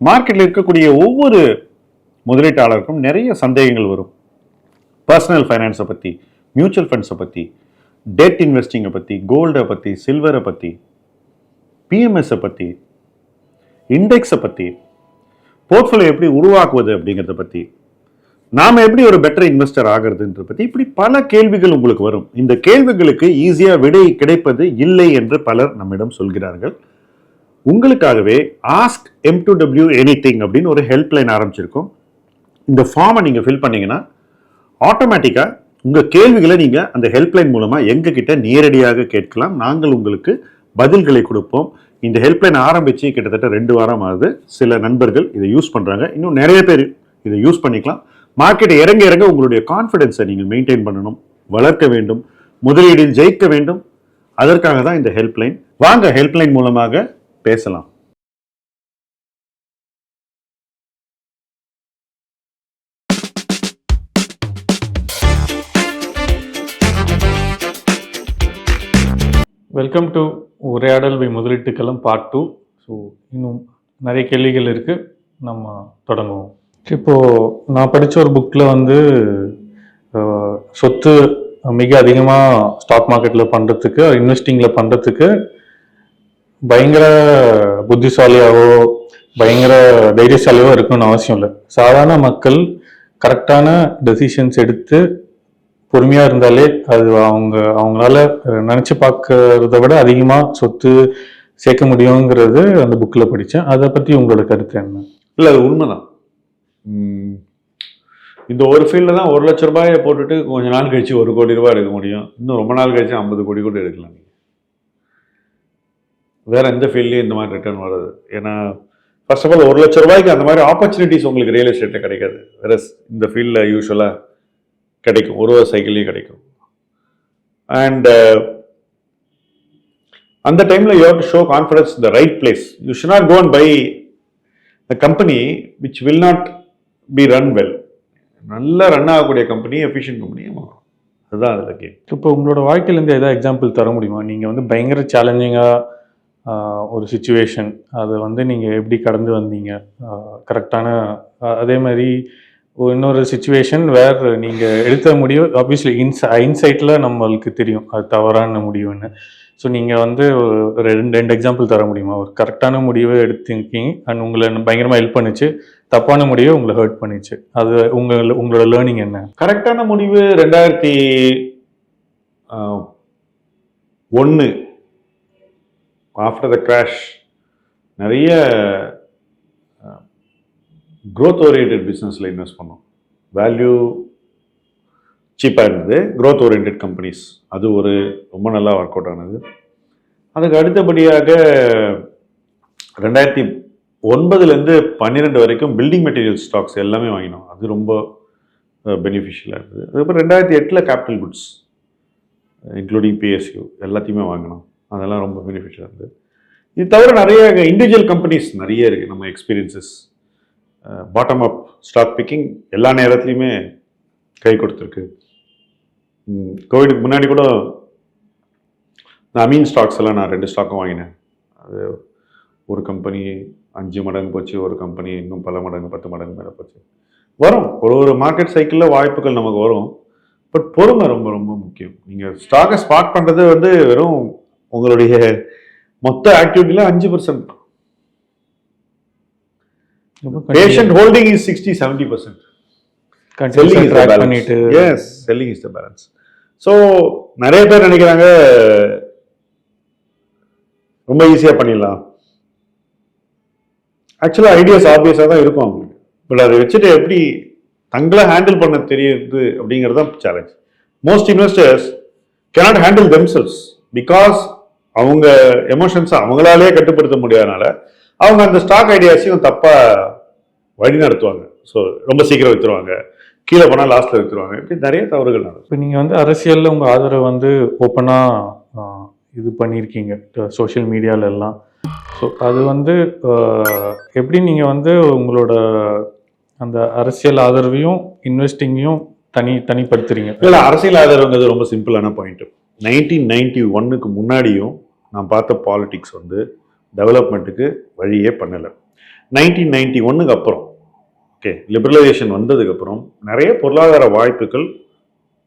மார்க்கெட்டில் இருக்கக்கூடிய ஒவ்வொரு முதலீட்டாளருக்கும் நிறைய சந்தேகங்கள் வரும். பர்சனல் ஃபைனான்ஸை பற்றி மியூச்சுவல் ஃபண்ட்ஸை பற்றி டெட் இன்வெஸ்டிங்கை பற்றி கோல்டை பற்றி சில்வரை பற்றி பிஎம்எஸை பற்றி இண்டெக்ஸை பற்றி போர்ட்ஃபோலியோ எப்படி உருவாக்குவது அப்படிங்கிறத பற்றி நாம் எப்படி ஒரு பெட்டர் இன்வெஸ்டர் ஆகிறதுன்றத பற்றி இப்படி பல கேள்விகள் உங்களுக்கு வரும். இந்த கேள்விகளுக்கு ஈஸியாக விடை கிடைப்பது இல்லை என்று பலர் நம்மிடம் சொல்கிறார்கள். உங்களுக்காகவே ask M to W anything அப்படின்னு ஒரு ஹெல்ப்லைன் ஆரம்பிச்சிருக்கோம். இந்த ஃபார்மை நீங்கள் ஃபில் பண்ணீங்கன்னா ஆட்டோமேட்டிக்காக உங்கள் கேள்விகளை நீங்கள் அந்த ஹெல்ப்லைன் மூலமாக எங்ககிட்ட நேரடியாக கேட்கலாம். நாங்கள் உங்களுக்கு பதில்களை கொடுப்போம். இந்த ஹெல்ப்லைன் ஆரம்பித்து கிட்டத்தட்ட ரெண்டு வாரம் ஆகுது. சில நண்பர்கள் இதை யூஸ் பண்ணுறாங்க இன்னும் நிறைய பேர் இதை யூஸ் பண்ணிக்கலாம். மார்க்கெட் இறங்க இறங்க உங்களுடைய கான்ஃபிடென்ஸை நீங்கள் மெயின்டைன் பண்ணணும். வளர்க்க வேண்டும். முதலீடில் ஜெயிக்க வேண்டும். அதற்காக தான் இந்த ஹெல்ப்லைன் வாங்க ஹெல்ப்லைன் மூலமாக பேசலாம். வெல்கம் டு உரையாடல் வை முதலீட்டுக்களம் பார்ட் டூ ஸோ இன்னும் நிறைய கேள்விகள் இருக்குது நம்ம தொடங்குவோம். இப்போது நான் படித்த ஒரு புக்கில் வந்து சொத்து மிக அதிகமாக ஸ்டாக் மார்க்கெட்டில் பண்ணுறதுக்கு இன்வெஸ்டிங்கில் பண்ணுறதுக்கு பயங்கர புத்திசாலியாவோ பயங்கர தைரியசாலியோ இருக்கணும்னு அவசியம் இல்லை. சாதாரண மக்கள் கரெக்டான டெசிஷன்ஸ் எடுத்து பொறுமையாக இருந்தாலே அது அவங்க அவங்களால நினச்சி பார்க்கறத விட அதிகமாக சொத்து சேர்க்க முடியுங்கிறது அந்த புக்கில் படித்தேன் அதை பற்றி உங்களோட கருத்து என்ன? இல்லை அது உண்மைதான். இந்த ஒரு ஃபீல்டில் தான் ஒரு லட்ச ரூபாயை போட்டுட்டு கொஞ்ச நாள் கழிச்சு ஒரு கோடி ரூபாய் எடுக்க முடியும். இன்னும் ரொம்ப நாள் கழிச்சு ஐம்பது கோடி கூட எடுக்கலாம் நீங்கள் வேற எந்த ஃபீல்ட்லையும் இந்த மாதிரி ரிட்டர்ன் வராது. ஏன்னா ஃபர்ஸ்ட் ஆஃப் ஆல் ஒரு லட்ச ரூபாய்க்கு அந்த மாதிரி ஆப்பர்ச்சுனிட்டிஸ் உங்களுக்கு ரியல் எஸ்டேட்டில் கிடைக்காது. வேற இந்த ஃபீல்டில் யூஸ்வலாக கிடைக்கும். ஒரு ஒரு சைக்கிள்லையும் கிடைக்கும். அண்டு uh, அந்த டைமில் you have to show confidence the right place you should not go and buy the company which will not be run well நல்லா ரன் ஆகக்கூடிய கம்பெனி எஃபிஷியன்ட் கம்பெனி அதுதான் அதில் கேம் இப்போ உங்களோட வாழ்க்கையிலேருந்து ஏதாவது எக்ஸாம்பிள் தர முடியுமா? நீங்கள் வந்து பயங்கர சேலஞ்சிங்காக ஒரு சுச்சுவேஷன் அதை வந்து நீங்கள் எப்படி கடந்து வந்தீங்க? கரெக்டான அதே மாதிரி இன்னொரு சுச்சுவேஷன் வேர் நீங்கள் எடுத்த முடிவு ஆப்வியஸ்லி இன்ஸ் இன்சைட்டில் நம்மளுக்கு தெரியும். அது தவறான முடிவுன்னு. ஸோ நீங்கள் வந்து ஒரு ரெண்டு ரெண்டு எக்ஸாம்பிள் தர முடியுமா? ஒரு கரெக்டான முடிவை எடுத்துருக்கீங்க. அண்ட் உங்களை பயங்கரமாக ஹெல்ப் பண்ணுச்சு. தப்பான முடிவு உங்களை ஹர்ட் பண்ணிச்சு. அது உங்க உங்களோட லேர்னிங் என்ன? கரெக்டான முடிவு ரெண்டாயிரத்தி ஒன்று ஆஃப்டர் த கிராஷ் நிறைய க்ரோத் ஓரியன்ட் பிஸ்னஸில் இன்வெஸ்ட் பண்ணோம். வேல்யூ சீப்பாக இருந்தது. க்ரோத் ஓரியன்ட் கம்பெனிஸ் அது ஒரு ரொம்ப நல்லா ஒர்க் அவுட் ஆனது. அதுக்கு அடுத்தபடியாக ரெண்டாயிரத்தி ஒன்பதுலேருந்து பன்னிரெண்டு வரைக்கும் பில்டிங் மெட்டீரியல் ஸ்டாக்ஸ் எல்லாமே வாங்கினோம். அது ரொம்ப பெனிஃபிஷியலாக இருந்தது. அதுக்கப்புறம் ரெண்டாயிரத்தி எட்டில் கேபிட்டல் குட்ஸ் இன்க்ளூடிங் பிஎஸ்யூ எல்லாத்தையுமே வாங்கினோம். அதெல்லாம் ரொம்ப பெனிஃபிஷியலாக இருந்தது. இது தவிர நிறைய இண்டிவிஜுவல் கம்பெனிஸ் நிறைய இருக்குது நம்ம experiences bottom up stock picking எல்லா நேரத்துலையுமே கை கொடுத்துருக்கு. கோவிடுக்கு முன்னாடி கூட நான் அமீன் ஸ்டாக்ஸ் எல்லாம் நான் ரெண்டு ஸ்டாக்கும் வாங்கினேன். அது ஒரு கம்பெனி அஞ்சு மடங்கு போச்சு ஒரு கம்பெனி இன்னும் பல மடங்கு பத்து மடங்கு மேலே போச்சு. வரும். ஒரு ஒரு மார்க்கெட் சைக்கிளில் வாய்ப்புகள் நமக்கு வரும். பட் பொறுமை ரொம்ப ரொம்ப முக்கியம். நீங்கள் ஸ்டாக்கை ஸ்பாட் பண்ணுறது வந்து வெறும் உங்களுடைய மொத்த ஆக்டிவிட்டியில் அஞ்சு percent patient holding is sixty seventy percent பண்ணிட்டு. As selling is the balance so நிறைய பேர் நினைக்கிறாங்க ரொம்ப ஈஸியாக பண்ணிடலாம். ஆக்சுவலாக ஐடியாஸ் ஆப்வியஸாக தான் இருக்கும் அவங்களுக்கு. பட் அதை வச்சுட்டு எப்படி தங்களை ஹேண்டில் பண்ண தெரியுது அப்படிங்கிறது தான் challenge most investors cannot handle themselves because அவங்க எமோஷன்ஸை அவங்களாலே கட்டுப்படுத்த முடியாதனால அவங்க அந்த ஸ்டாக் ஐடியாஸையும் தப்பாக வழி நடத்துவாங்க ஸோ ரொம்ப சீக்கிரம் விற்றுருவாங்க கீழே போனால் லாஸ்ட்டில் விற்றுருவாங்க இப்படி நிறைய தவறுகள் நடக்கும். இப்போ நீங்கள் வந்து அரசியலில் உங்கள் ஆதரவை வந்து ஓப்பனாக இது பண்ணியிருக்கீங்க. சோஷியல் மீடியால எல்லாம். ஸோ அது வந்து எப்படி நீங்கள் வந்து உங்களோட அந்த அரசியல் ஆதரவையும் இன்வெஸ்டிங்கையும் தனி தனிப்படுத்துறீங்க? இல்லை அரசியல் ஆதரவுங்கிறது ரொம்ப சிம்பிளான பாயிண்ட்டு நைன்டீன் நைன்டி ஒன்னுக்கு முன்னாடியும் நான் பார்த்த பாலிடிக்ஸ் வந்து டெவலப்மெண்ட்டுக்கு வழியே பண்ணலை. நைன்டீன் நைன்டி ஒன்னுக்கு அப்புறம் ஓகே லிபரலைசேஷன் வந்ததுக்கப்புறம் நிறைய பொருளாதார வாய்ப்புகள்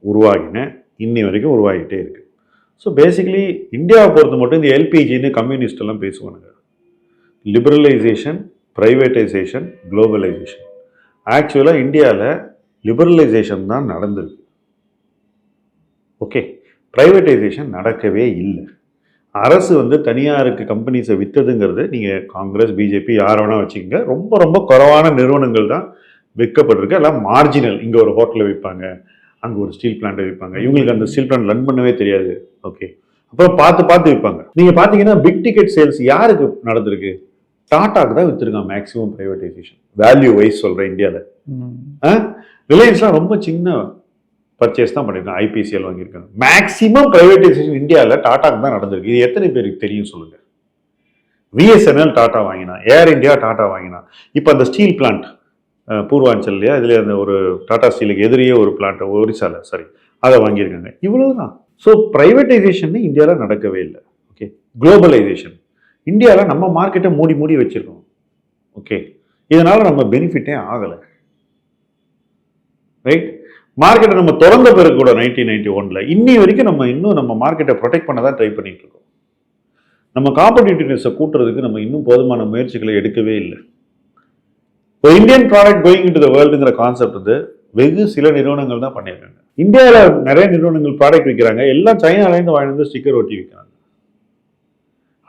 உருவாகின. இன்னி வரைக்கும் உருவாகிட்டே இருக்கு. ஸோ பேசிக்கலி இந்தியாவை பொறுத்த மட்டும் இந்த எல்பிஜின்னு கம்யூனிஸ்ட் எல்லாம் பேசுவானுங்க. லிபரலைசேஷன் ப்ரைவேட்டைசேஷன் குளோபலைசேஷன் ஆக்சுவலாக இந்தியாவில் லிபரலைசேஷன் தான் நடந்திருக்கு. ஓகே ப்ரைவேட்டைசேஷன் நடக்கவே இல்லை. அரசு வந்து தனியாருக்கு கம்பெனிஸை விற்றதுங்கிறது நீங்கள் காங்கிரஸ் பிஜேபி யார் வேணால் வச்சுக்கோங்க. ரொம்ப ரொம்ப குறைவான நிறுவனங்கள் தான் விற்கப்பட்டிருக்கு. எல்லாம் மார்ஜினல் இங்கே ஒரு ஹோட்டலில் விற்பாங்க. அங்கே ஒரு ஸ்டீல் பிளான்ட்டை விற்பாங்க. இவங்களுக்கு அந்த ஸ்டீல் பிளான்ட் ரன் பண்ணவே தெரியாது. ஓகே அப்புறம் பார்த்து பார்த்து விற்பாங்க. நீங்கள் பார்த்தீங்கன்னா பிக் டிக்கெட் சேல்ஸ் யாருக்கு நடந்திருக்கு? டாட்டாக்கு தான் விற்றுருக்கான் மேக்ஸிமம் ப்ரைவேட்டைசேஷன் வேல்யூ வைஸ் சொல்கிறேன் இந்தியாவில் ரிலையன்ஸ்லாம் ரொம்ப சின்ன பர்ச்சேஸ் தான் பண்ணியிருக்காங்க. ஐபிசிஎல் வாங்கியிருக்காங்க. மேக்ஸிமம் ப்ரைவேட்டைசேஷன் இந்தியாவில் டாட்டாக்கு தான் நடந்திருக்கு. இது எத்தனை பேருக்கு தெரியும் சொல்லுங்க. விஎஸ்என்எல் டாட்டா வாங்கினா ஏர் இந்தியா டாட்டா வாங்கினா. இப்போ அந்த ஸ்டீல் பிளான்ட் பூர்வாஞ்சல்லையா இதில் அந்த ஒரு டாடா ஸ்டீலுக்கு எதிரியே ஒரு பிளான்ட் ஒரிசால சாரி அதை வாங்கியிருக்காங்க. இவ்வளவுதான். ஸோ ப்ரைவேட்டைசேஷன் இந்தியாவில் நடக்கவே இல்லை. ஓகே குளோபலைசேஷன் இந்தியாவில் நம்ம மார்க்கெட்டை மூடி மூடி வச்சுருக்கோம். ஓகே இதனால் நம்ம பெனிஃபிட்டே ஆகலை. ரைட் மார்க்கெட்டை நம்ம திறந்த பிறகு கூட நைன்டீன் நைன்டி ஒன்ல இன்னி வரைக்கும் நம்ம இன்னும் நம்ம மார்க்கெட்டை ப்ரொடெக்ட் பண்ண தான் ட்ரை பண்ணிகிட்டு இருக்கோம். நம்ம காம்படிட்டிவ்னஸை கூட்டுறதுக்கு நம்ம இன்னும் போதுமான முயற்சிகளை எடுக்கவே இல்லை. இப்போ Indian product going to the வேர்ல்டுங்கிற concept வந்து வெகு சில நிறுவனங்கள் தான் பண்ணியிருக்காங்க. இந்தியாவில் நிறைய நிறுவனங்கள் ப்ராடக்ட் விற்கிறாங்க எல்லாம் சைனாலேருந்து வாழ்ந்து ஸ்டிக்கர் ஒட்டி விற்கிறாங்க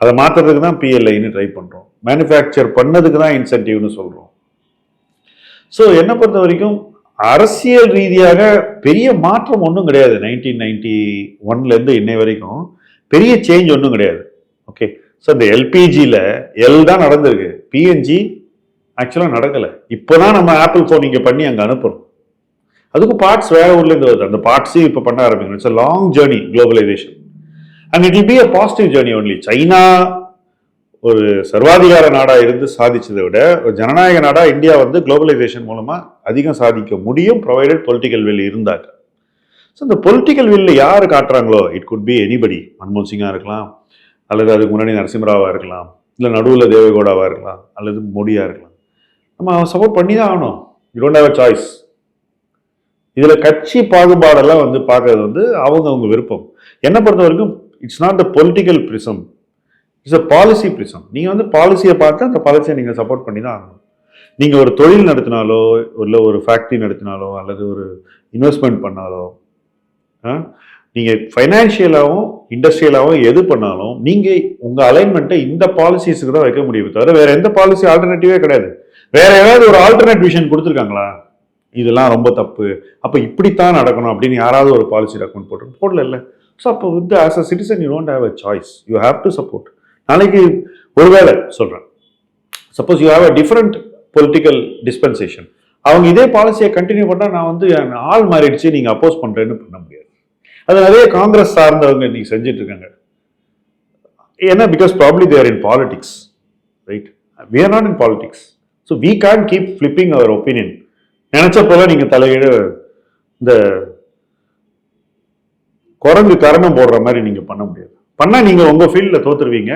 அதை மாற்றுறதுக்கு தான் பிஎல்ஐன்னு ட்ரை பண்ணுறோம் மேனுஃபேக்சர் பண்ணதுக்கு தான் இன்சென்டிவ்னு சொல்கிறோம் ஸோ என்னை பொறுத்த வரைக்கும் அரசியல் ரீதியாக பெரிய மாற்றம் ஒன்றும் கிடையாது. நைன்டீன் நைன்டி ஒன்லேருந்து இன்னை வரைக்கும் பெரிய சேஞ்ச் ஒன்றும் கிடையாது. ஓகே ஸோ இந்த எல்பிஜியில் எல் தான் நடந்திருக்கு. பிஎன்ஜி ஆக்சுவலாக நடக்கலை. இப்போ தான் நம்ம ஆப்பிள் ஃபோன் இங்கே பண்ணி அங்கே அனுப்புகிறோம் அதுக்கும் பார்ட்ஸ் வேற ஊர்லேருந்து வருது. அந்த பார்ட்ஸையும் இப்போ பண்ண ஆரம்பிக்கணும். It's long journey globalization and it be a positive journey only China ஒரு சர்வாதிகார நாடாக இருந்து சாதிச்சதை விட ஒரு ஜனநாயக நாடாக இந்தியா வந்து குளோபலைசேஷன் மூலமாக அதிகம் சாதிக்க முடியும் ப்ரொவைடட் பொலிட்டிக்கல் வில் இருந்தாங்க. ஸோ இந்த பொலிட்டிக்கல் வில்ல யார் காட்டுறாங்களோ? இட் குட் பி எனிபடி மன்மோகன் சிங்காக இருக்கலாம். அல்லது அதுக்கு முன்னாடி நரசிம்மராவாக இருக்கலாம். இல்லை நடுவில் தேவேகவுடாவா இருக்கலாம். அல்லது மோடியாக இருக்கலாம். நம்ம சப்போர்ட் பண்ணி தான் ஆகணும். You don't have a choice இதில் கட்சி பாகுபாடெல்லாம் வந்து பார்க்கறது வந்து அவங்க அவங்க விருப்பம். என்னை பொறுத்த வரைக்கும் it's not the political prism it's a policy prism நீங்கள் வந்து பாலிசியை பார்த்து அந்த பாலிசியை நீங்கள் சப்போர்ட் பண்ணி தான் ஆகணும். நீங்கள் ஒரு தொழில் நடத்தினாலோ இல்லை ஒரு ஃபேக்ட்ரி நடத்தினாலோ அல்லது ஒரு இன்வெஸ்ட்மெண்ட் பண்ணாலோ நீங்கள் ஃபைனான்ஷியலாகவும் இண்டஸ்ட்ரியலாகவும் எது பண்ணாலும் நீங்கள் உங்கள் அலைன்மெண்ட்டை இந்த பாலிசிஸுக்கு தான் வைக்க முடியும் தவிர வேறு எந்த பாலிசி ஆல்டர்னேட்டிவே கிடையாது. வேறு ஏதாவது ஒரு ஆல்டர்னேட் விஷன் கொடுத்துருக்காங்களா? இதெல்லாம் ரொம்ப தப்பு. அப்போ இப்படித்தான் நடக்கணும் அப்படின்னு யாராவது ஒரு பாலிசி டாக்குமெண்ட் போட்டு போடல இல்லை ஸோ அப்போ with as a citizen you don't have a choice you have to support நாளைக்கு ஒருவேளை சொல்கிறேன் suppose you have a different political dispensation அவங்க இதே பாலிசியை கண்டினியூ பண்ணால் நான் வந்து என் ஆள் மாறிடுச்சு நீங்கள் அப்போஸ் பண்ணுறேன்னு பண்ண முடியாது. அது நிறைய காங்கிரஸ் சார்ந்தவங்க இன்னைக்கு செஞ்சுட்டு இருக்காங்க. ஏன்னா because probably they're in politics right we are not in politics so we can keep flipping our opinion நினைச்ச போல நீங்க தலையீடு இந்த குரங்கு கரணம் போடுற மாதிரி நீங்க பண்ண முடியாது. பண்ணா நீங்க உங்க ஃபீல்ட்ல தோத்துருவீங்க.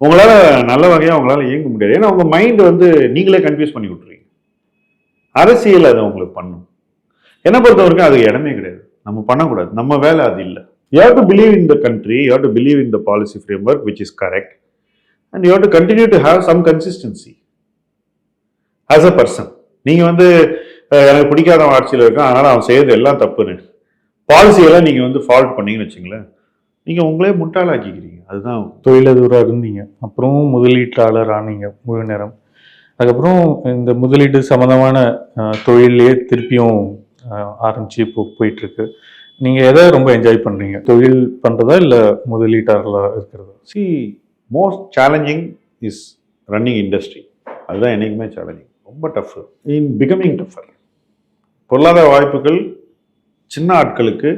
உங்களால நல்ல வகையா உங்களால இயங்க முடியாது. ஏன்னா உங்க மைண்ட் வந்து நீங்களே கன்ஃபியூஸ் பண்ணி விட்டுருவீங்க. அரசியல் அதை உங்களுக்கு பண்ணும். என்ன பொறுத்த வரைக்கும் அதுக்கு இடமே கிடையாது. நம்ம பண்ணக்கூடாது. நம்ம வேலை அது இல்லை. You have to believe in the country you have to believe in the policy framework which is correct and you to continue to have some consistency as a person நீங்கள் வந்து எனக்கு பிடிக்காத ஆட்சியில் இருக்கான். அதனால அவன் செய்யறது எல்லாம் தப்புன்னு. பாலிசியெல்லாம் நீங்க வந்து ஃபால்ட் பண்ணீங்கன்னு வச்சுங்களேன். நீங்க உங்களே முட்டாளாக்கிக்கிறீங்க. அதுதான் தொழிலதிபராக இருந்தீங்க. அப்புறம் முதலீட்டாளர் ஆனீங்க முழு நேரம். அதுக்கப்புறம் இந்த முதலீடு சம்மந்தமான அஹ், தொழிலையே திருப்பியும் ஆரம்பிச்சு இப்போ போயிட்டு இருக்கு நீங்க எதை ரொம்ப என்ஜாய் பண்றீங்க? தொழில் பண்றதா இல்ல முதலீட்டாளர்களா இருக்கிறதா? See most challenging is running industry அதுதான் என்னைக்குமே சேலஞ்சிங் ரொம்ப டஃப் இன் பிகமிங் டஃபர் பொருளாதார வாய்ப்புகள் சின்ன ஆட்களுக்கு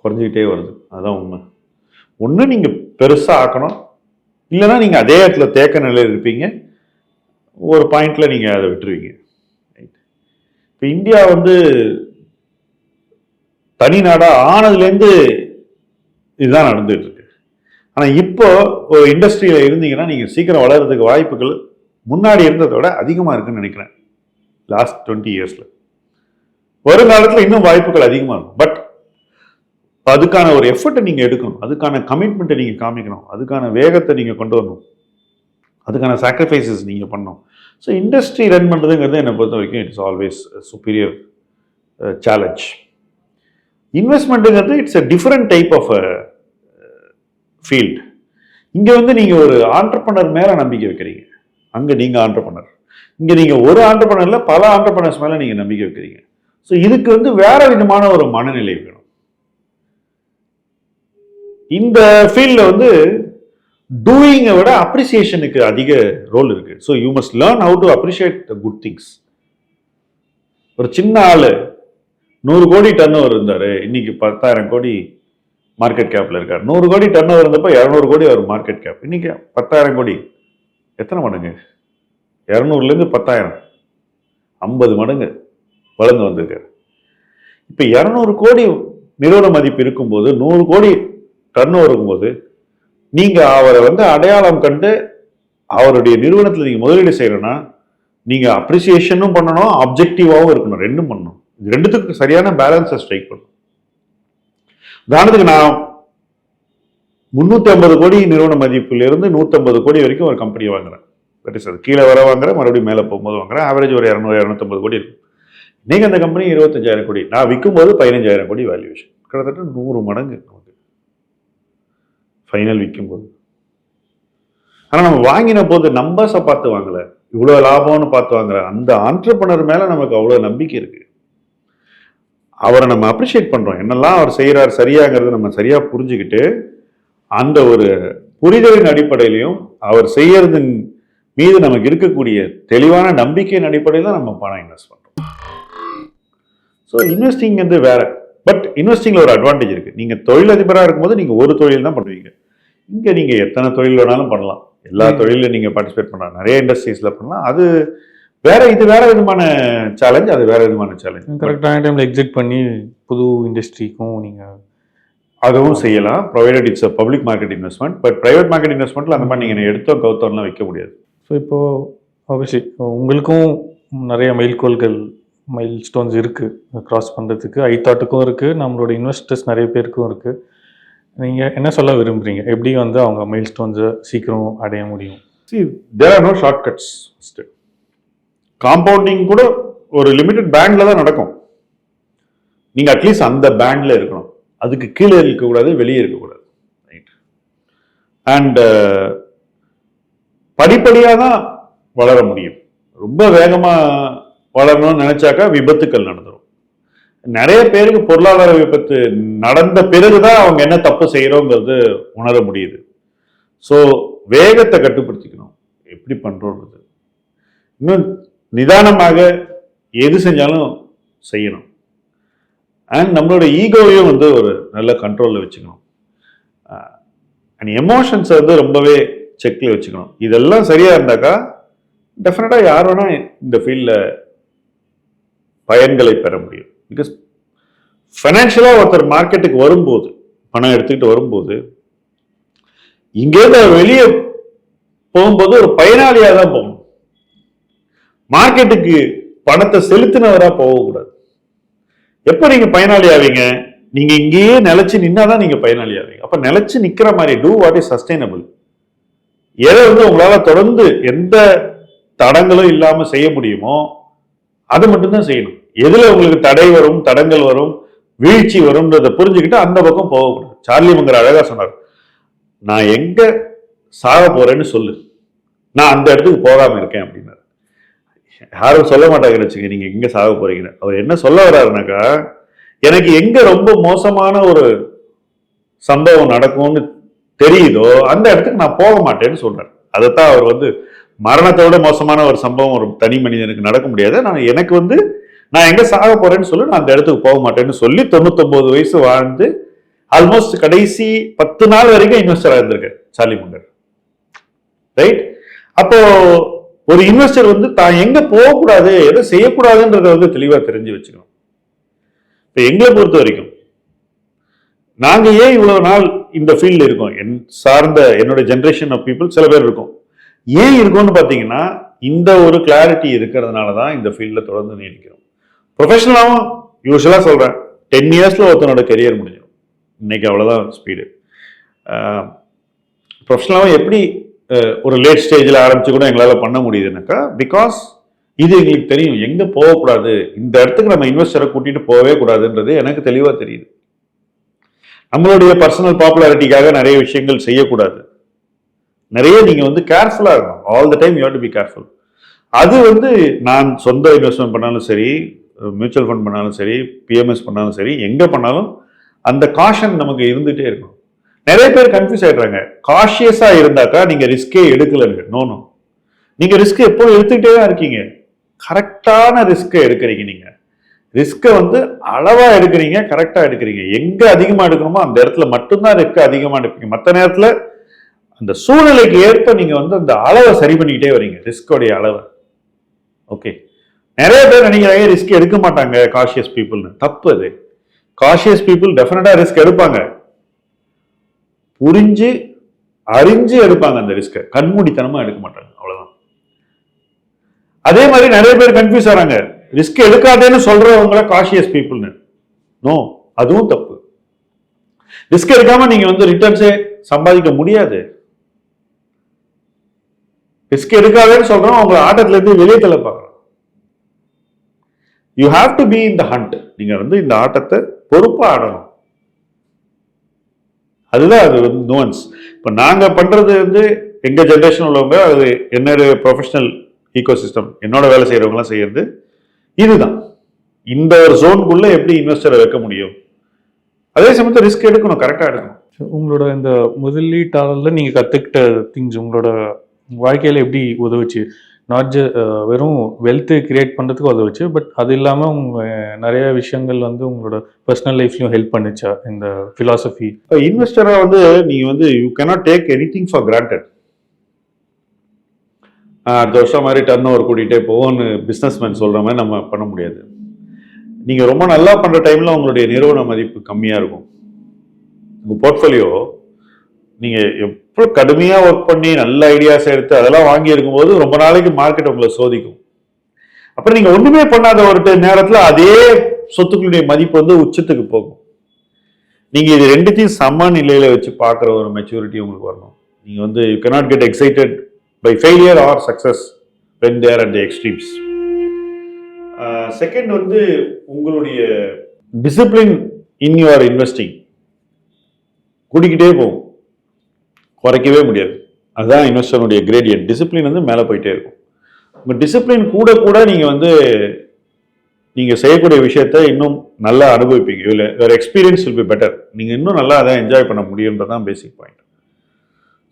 குறைஞ்சிக்கிட்டே வருது. அதுதான் உண்மை. ஒன்று நீங்கள் பெருசாக ஆக்கணும். இல்லைன்னா நீங்கள் அதே இடத்துல தேக்க நிலையில் இருப்பீங்க. ஒரு பாயிண்டில் நீங்கள் அதை விட்டுருவீங்க. இப்போ இந்தியா வந்து தனி நாடாக ஆனதுலேருந்து இதுதான் நடந்துட்டு இருக்கு. ஆனால் இப்போ ஒரு இண்டஸ்ட்ரியில் இருந்தீங்கன்னா நீங்கள் சீக்கிரம் வளர்கிறதுக்கு வாய்ப்புகள் முன்னாடி இருந்ததை விட அதிகமாக இருக்குன்னு நினைக்கிறேன். லாஸ்ட் டுவெண்ட்டி இயர்ஸில் வருங்காலத்தில் இன்னும் வாய்ப்புகள் அதிகமாக இருக்கும். பட் அதுக்கான ஒரு எஃபர்ட்டை நீங்கள் எடுக்கணும். அதுக்கான கமிட்மெண்ட்டை நீங்கள் காமிக்கணும். அதுக்கான வேகத்தை நீங்கள் கொண்டு வரணும். அதுக்கான சாக்ரிஃபைசஸ் நீங்கள் பண்ணணும். ஸோ இண்டஸ்ட்ரி ரன் பண்ணுறதுங்கிறது என்னை பொறுத்த வரைக்கும் it's always superior challenge இன்வெஸ்ட்மெண்ட்டுங்கிறது it's a different type of field இங்கே வந்து நீங்கள் ஒரு ஆண்டர்பனர் மேலே நம்பிக்கை வைக்கிறீங்க. அங்கே நீங்கள் ஆண்டர்பனர் இங்கே நீங்கள் ஒரு ஆண்டர்பனரில் பல ஆண்டர்பனர்ஸ் மேலே நீங்கள் நம்பிக்கை வைக்கிறீங்க. ஸோ இதுக்கு வந்து வேற விதமான ஒரு மனநிலை வேணும். இந்த ஃபீல்டில் வந்து டூயிங்கை விட அப்ரிசியேஷனுக்கு அதிக ரோல் இருக்கு. So you must learn how to appreciate the good things ஒரு சின்ன ஆள் நூறு கோடி டர்ன் ஓவர் இருந்தாரு. இன்னைக்கு பத்தாயிரம் கோடி மார்க்கெட் கேப்பில் இருக்கார். நூறு கோடி டர்ன் ஓவர் இருந்தப்போ இரநூறு கோடி அவர் மார்க்கெட் கேப் இன்னைக்கு பத்தாயிரம் கோடி. எத்தனை மடங்கு? இரநூறுலேருந்து பத்தாயிரம். ஐம்பது மடங்கு. வளர்ந்து வந்திருக்காரு இப்போ இரநூறு கோடி நிறுவன மதிப்பு இருக்கும்போது நூறு கோடி டர்ன் ஓவர் இருக்கும்போது நீங்கள் அவரை வந்து அடையாளம் கண்டு அவருடைய நிறுவனத்தில் நீங்கள் முதலீடு செய்யணும்னா நீங்கள் அப்ரிசியேஷனும் பண்ணணும் அப்ஜெக்டிவாகவும் இருக்கணும் ரெண்டும் பண்ணணும். இது ரெண்டுத்துக்கு சரியான பேலன்ஸை ஸ்ட்ரைக் பண்ணணும். உதாரணத்துக்கு நான் முந்நூற்றி ஐம்பது கோடி நிறுவன மதிப்பிலிருந்து நூற்றம்பது கோடி வரைக்கும் ஒரு கம்பெனி வாங்குறேன். தட் இஸ் அது கீழே வர வாங்குறேன் மறுபடியும் மேலே போகும்போது வாங்குறேன். ஆவரேஜ் ஒரு இரநூறு இரநூத்தம்பது கோடி இருக்கும். இன்றைக்கி அந்த கம்பெனி இருபத்தஞ்சாயிரம் கோடி நான் விற்கும்போது பதினஞ்சாயிரம் கோடி வேல்யூவேஷன் கிட்டத்தட்ட நூறு மடங்கு நமக்கு. ஃபைனல் விற்கும்போது ஆனால் நம்ம வாங்கின போது நம்பர்ஸை பார்த்து வாங்கல. இவ்வளோ லாபம்னு பார்த்து வாங்குற அந்த ஆண்டர்பனர் மேலே நமக்கு அவ்வளோ நம்பிக்கை இருக்குது அவரை நம்ம அப்ரிஷியேட் பண்ணுறோம் என்னெல்லாம் அவர் செய்கிறார் சரியாங்கிறது நம்ம சரியாக புரிஞ்சுக்கிட்டு அந்த ஒரு புரிதலின் அடிப்படையிலையும் அவர் செய்யறதன் மீது நமக்கு இருக்கக்கூடிய தெளிவான நம்பிக்கையின் அடிப்படையில் தான் நம்ம பணம் இன்வெஸ்ட் பண்ணோம் ஸோ இன்வெஸ்டிங் வந்து வேற. பட் இன்வெஸ்டிங்ல ஒரு அட்வான்டேஜ் இருக்கு. நீங்க தொழிலதிபராக இருக்கும்போது நீங்க ஒரு தொழில் தான் பண்ணுவீங்க. இங்க நீங்க எத்தனை தொழில் வேணாலும் பண்ணலாம். எல்லா. தொழிலும் நீங்க பார்ட்டிசிபேட் பண்ணலாம். நிறைய இண்டஸ்ட்ரீஸ்ல பண்ணலாம். அது வேற இது வேற விதமான சேலஞ்ச் அது வேற விதமான சேலஞ்ச் கரெக்டான டைம்ல எக்ஸிட் பண்ணி புது இண்டஸ்ட்ரிக்கும் நீங்க அதுவும் செய்யலாம். Provided it's public market investment but private market இன்வெஸ்ட்மெண்ட்ல அந்த மாதிரி நீங்க எடுத்தோ கவுத்தோம்லாம் வைக்க முடியாது. ஸோ இப்போ ஆப்வியஸ்லி உங்களுக்கும் நிறைய மைல்கோல்கள் மைல் ஸ்டோன்ஸ் இருக்குது க்ராஸ் பண்ணுறதுக்கு ஐ தாட்டுக்கும் இருக்குது நம்மளோட இன்வெஸ்டர்ஸ் நிறைய பேருக்கும் இருக்குது நீங்கள் என்ன சொல்ல விரும்புகிறீங்க எப்படி வந்து அவங்க மைல் ஸ்டோன்ஸை சீக்கிரம் அடைய முடியும்? See there are no shortcuts first compounding கூட ஒரு லிமிட்டட் பேண்டில் தான் நடக்கும். நீங்கள் அட்லீஸ்ட் அந்த பேண்டில் இருக்கணும். அதுக்கு கீழே இருக்கக்கூடாது வெளியே இருக்கக்கூடாது. ரைட் அண்டு uh, படிப்படியாக தான் வளர முடியும். ரொம்ப வேகமாக வளரணும்னு நினைச்சாக்கா விபத்துக்கள் நடந்துடும் நிறைய பேருக்கு பொருளாதார விபத்து நடந்த பிறகுதான் அவங்க என்ன தப்பு செய்யறோங்கிறது உணர முடியுது. ஸோ வேகத்தை கட்டுப்படுத்திக்கணும். எப்படி பண்றோன்றது இன்னும் நிதானமாக எது செஞ்சாலும் செய்யணும். அண்ட் நம்மளோட ஈகோவையும் வந்து ஒரு நல்ல கண்ட்ரோலில் வச்சுக்கணும். அண்ட் எமோஷன்ஸை வந்து ரொம்பவே செக்கில் வச்சுக்கணும். இதெல்லாம் சரியா இருந்தாக்கா டெஃபினட்டாக யார் வேணா இந்த ஃபீல்டில் பயன்களை பெற முடியும். பிகாஸ் ஃபைனான்ஷியலாக ஒருத்தர் மார்க்கெட்டுக்கு வரும்போது பணம் எடுத்துக்கிட்டு வரும்போது இங்கேருந்து அவர் வெளியே போகும்போது ஒரு பயனாளியாக தான் போகணும். மார்க்கெட்டுக்கு பணத்தை செலுத்தினவராக போகக்கூடாது. எப்போ நீங்கள் பயனாளி ஆவீங்க? நீங்கள் இங்கேயே நிலைச்சு நின்னாதான் நீங்கள் பயனாளி ஆவீங்க. அப்போ நிலச்சி நிற்கிற மாதிரி டூ வாட் இஸ் சஸ்டைனபிள் எதை வந்து உங்களால் தொடர்ந்து எந்த தடங்களும் இல்லாமல் செய்ய முடியுமோ அதை மட்டும்தான் செய்யணும். எதுல உங்களுக்கு தடை வரும் தடங்கள் வரும் வீழ்ச்சி வரும்ன்றதை புரிஞ்சுக்கிட்டு அந்த பக்கம் போகக்கூடாது. சார்லி மங்கர் அழகா சொன்னார் நான் எங்க சாக போறேன்னு சொல்லு. நான் அந்த இடத்துக்கு போகாம இருக்கேன் அப்படின்னாரு. யாரும் சொல்ல மாட்டாங்கன்னு வச்சுங்க நீங்க எங்க சாக போறீங்கன்னு. அவர் என்ன சொல்ல வர்றாருனாக்கா எனக்கு எங்க ரொம்ப மோசமான ஒரு சம்பவம் நடக்கும்னு தெரியுதோ அந்த இடத்துக்கு நான் போக மாட்டேன்னு சொல்றாரு. அதைத்தான் அவர் வந்து மரணத்தை விட மோசமான ஒரு சம்பவம் ஒரு தனி மனிதனுக்கு நடக்க முடியாது. நான் எனக்கு வந்து நான் எங்கே சாக போறேன்னு சொல்லி நான் அந்த இடத்துக்கு போக மாட்டேன்னு சொல்லி தொண்ணூத்தொம்பது வயசு வாழ்ந்து ஆல்மோஸ்ட் கடைசி பத்து நாள் வரைக்கும் இன்வெஸ்டராக இருந்திருக்காரு சார்லி முங்கர் ரைட் அப்போ ஒரு இன்வெஸ்டர் வந்து தான் எங்க போகக்கூடாது எதை செய்யக்கூடாதுன்றத வந்து தெளிவாக தெரிஞ்சு வச்சுக்கணும். இப்போ எங்களை பொறுத்த வரைக்கும் நாங்கள் ஏன் இவ்வளோ நாள் இந்த ஃபீல்டில் இருக்கோம்? என் சார்ந்த என்னோட ஜென்ரேஷன் ஆஃப் பீப்புள் சில பேர் இருக்கோம். ஏன் இருக்கும்னு பார்த்தீங்கன்னா இந்த ஒரு கிளாரிட்டி இருக்கிறதுனால தான் இந்த ஃபீல்டில் தொடர்ந்து நீடிக்கிறோம். ப்ரொஃபஷனலாகவும் யூஸ்வலாக சொல்கிறேன் டென் இயர்ஸில் ஒருத்தனோட கெரியர் முடிஞ்சிடும். இன்றைக்கி அவ்வளோதான் ஸ்பீடு ப்ரொஃபஷனலாகவும் எப்படி ஒரு லேட் ஸ்டேஜில் ஆரம்பித்து கூட எங்களால் பண்ண முடியுதுனாக்கா பிகாஸ் இது எங்களுக்கு தெரியும். எங்கே போகக்கூடாது? இந்த இடத்துக்கு நம்ம இன்வெஸ்டரை கூட்டிகிட்டு போகவே கூடாதுன்றது எனக்கு தெளிவாக தெரியுது. நம்மளுடைய பர்சனல் பாப்புலாரிட்டிக்காக நிறைய விஷயங்கள் செய்யக்கூடாது. நிறைய நீங்கள் வந்து கேர்ஃபுல்லாக இருக்கணும். All the time you to be careful அது வந்து நான் சொந்த இன்வெஸ்ட்மெண்ட் பண்ணாலும் சரி மியூச்சுவல் ஃபண்ட் பண்ணாலும் சரி பிஎம்எஸ் பண்ணாலும் சரி எங்கே பண்ணாலும் அந்த காஷன் நமக்கு இருந்துகிட்டே இருக்கணும். நிறைய பேர் கன்ஃபியூஸ் ஆகிடுறாங்க காஷியஸாக இருந்தாக்கா நீங்கள் ரிஸ்கே எடுக்கலன்னு நோ நோ நீங்கள் ரிஸ்க் எப்போதும் எடுத்துக்கிட்டே தான் இருக்கீங்க. கரெக்டான ரிஸ்க்கை எடுக்கிறீங்க நீங்கள் ரிஸ்க்கை வந்து அளவாக எடுக்கிறீங்க கரெக்டாக எடுக்கிறீங்க. எங்கே அதிகமாக எடுக்கணுமோ அந்த இடத்துல மட்டும்தான் ரிஸ்க் அதிகமாக எடுப்பீங்க. மற்ற நேரத்தில் அந்த சூழ்நிலைக்கு ஏற்ப நீங்கள் வந்து அந்த அளவை சரி பண்ணிக்கிட்டே வரீங்க ரிஸ்கோடைய அளவை. ஓகே நிறைய பேர் நினைக்கிறாங்க ரிஸ்க் எடுக்க மாட்டாங்க காஷியஸ் பீப்புள்னு தப்பு அது. காஷியஸ் பீப்புள் டெஃபினட்டாக ரிஸ்க் எடுப்பாங்க. புரிஞ்சு அறிஞ்சு எடுப்பாங்க அந்த ரிஸ்க்கை கண்மூடித்தனமாக எடுக்க மாட்டாங்க அவ்வளோதான் அதே மாதிரி நிறைய பேர் கன்ஃபியூஸ் ஆகிறாங்க ரிஸ்க் எடுக்காதேன்னு சொல்கிறவங்கள காஷியஸ் பீப்புள்னு நோ அதுவும் தப்பு. ரிஸ்க் எடுக்காமல் நீங்கள் வந்து ரிட்டர்ன்ஸே சம்பாதிக்க முடியாது. ரிஸ்க் எடுக்காதேன்னு சொல்றோம் உங்களை ஆட்டத்துல இருந்து வெளியே தள்ள பார்க்கறோம். You have to be in the hunt நீங்க வந்து இந்த ஆட்டத்தை பொறுப்பா ஆடணும். அதுதான் அது வந்து நோன்ஸ் இப்போ நாங்க பண்றது வந்து எங்க ஜென்ரேஷன் உள்ளவங்க அது என்னோட ப்ரொஃபஷனல் ஈகோ சிஸ்டம் என்னோட வேலை செய்யறவங்களாம் செய்யறது இதுதான். இந்த ஒரு ஜோனுக்குள்ள எப்படி இன்வெஸ்டரை வைக்க முடியும்? அதே சமயத்தில் ரிஸ்க் எடுக்கணும் கரெக்டாக எடுக்கணும். உங்களோட இந்த முதலீட்டாளர்ல நீங்க கத்துக்கிட்ட திங்ஸ் உங்களோட வாழ்க்கையில் எப்படி உதவுச்சு? நாட் வெறும் வெல்த்து கிரியேட் பண்ணுறதுக்கு உதவுச்சு பட் அது இல்லாமல் உங்க நிறைய விஷயங்கள் வந்து உங்களோட பர்சனல் லைஃப்லையும் ஹெல்ப் பண்ணுச்சா இந்த ஃபிலாசபி இப்போ இன்வெஸ்டராக வந்து நீங்கள் வந்து you cannot take anything for granted அடுத்த வருஷம் மாதிரி டர்ன் ஓவர் கூட்டிகிட்டே போவோம்னு பிஸ்னஸ்மேன் சொல்கிற மாதிரி நம்ம பண்ண முடியாது. நீங்கள் ரொம்ப நல்லா பண்ணுற டைமில் உங்களுடைய நிறுவன மதிப்பு கம்மியாக இருக்கும். உங்கள் போர்ட்ஃபோலியோ நீங்கள் எவ்வளோ கடுமையாக ஒர்க் பண்ணி நல்ல ஐடியாஸ் எடுத்து அதெல்லாம் வாங்கி இருக்கும்போது ரொம்ப நாளைக்கு மார்க்கெட் உங்களை சோதிக்கும். அப்புறம் நீங்கள் ஒன்றுமே பண்ணாத ஒரு நேரத்தில் அதே சொத்துக்களுடைய மதிப்பு வந்து உச்சத்துக்கு போகும். நீங்கள் இது ரெண்டுத்தையும் சம நிலையில் வச்சு பார்க்குற ஒரு மெச்சூரிட்டி உங்களுக்கு வரணும். நீங்கள் வந்து you cannot get excited by failure or success when they're at extremes second வந்து உங்களுடைய டிசிப்ளின் இன் யுவர் இன்வெஸ்டிங் கூடிக்கிட்டே போகும். குறைக்கவே முடியாது. அதுதான் இன்வெஸ்டருடைய கிரேடியன்ட் டிசிப்ளின் வந்து மேலே போயிட்டே இருக்கும். உங்கள் டிசிப்ளின் கூட கூட நீங்கள் வந்து நீங்கள் செய்யக்கூடிய விஷயத்த இன்னும் நல்லா அனுபவிப்பீங்க. இல்லை வேறு எக்ஸ்பீரியன்ஸ் வில் பி பெட்டர் நீங்கள் இன்னும் நல்லா அதை என்ஜாய் பண்ண முடியுன்றது தான் பேசிக் பாயிண்ட்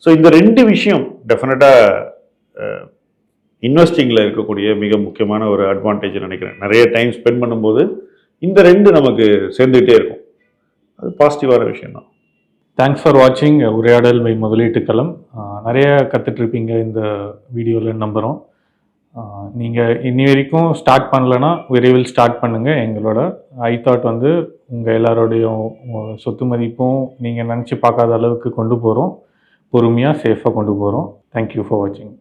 ஸோ இந்த ரெண்டு விஷயம் டெஃபினட்டாக இன்வெஸ்டிங்கில் இருக்கக்கூடிய மிக முக்கியமான ஒரு அட்வான்டேஜ் நினைக்கிறேன். நிறைய டைம் ஸ்பெண்ட் பண்ணும்போது இந்த ரெண்டு நமக்கு சேர்ந்துக்கிட்டே இருக்கும். அது பாசிட்டிவான விஷயம் தான் தேங்க்ஸ் ஃபார் வாட்சிங் உரையாடல் மை முதலீட்டு களம். நிறைய கற்றுட்ருப்பீங்க இந்த வீடியோவில் நம்புகிறோம் நீங்கள் இனி வரைக்கும் ஸ்டார்ட் பண்ணலன்னா விரைவில் ஸ்டார்ட் பண்ணுங்கள் எங்களோட ஐ தாட் வந்து உங்கள் எல்லாரோடைய சொத்து மதிப்பும் நீங்கள் நினச்சி பார்க்காத அளவுக்கு கொண்டு போகிறோம் பொறுமையாக சேஃபாக கொண்டு போகிறோம் தேங்க்யூ ஃபார் வாட்சிங்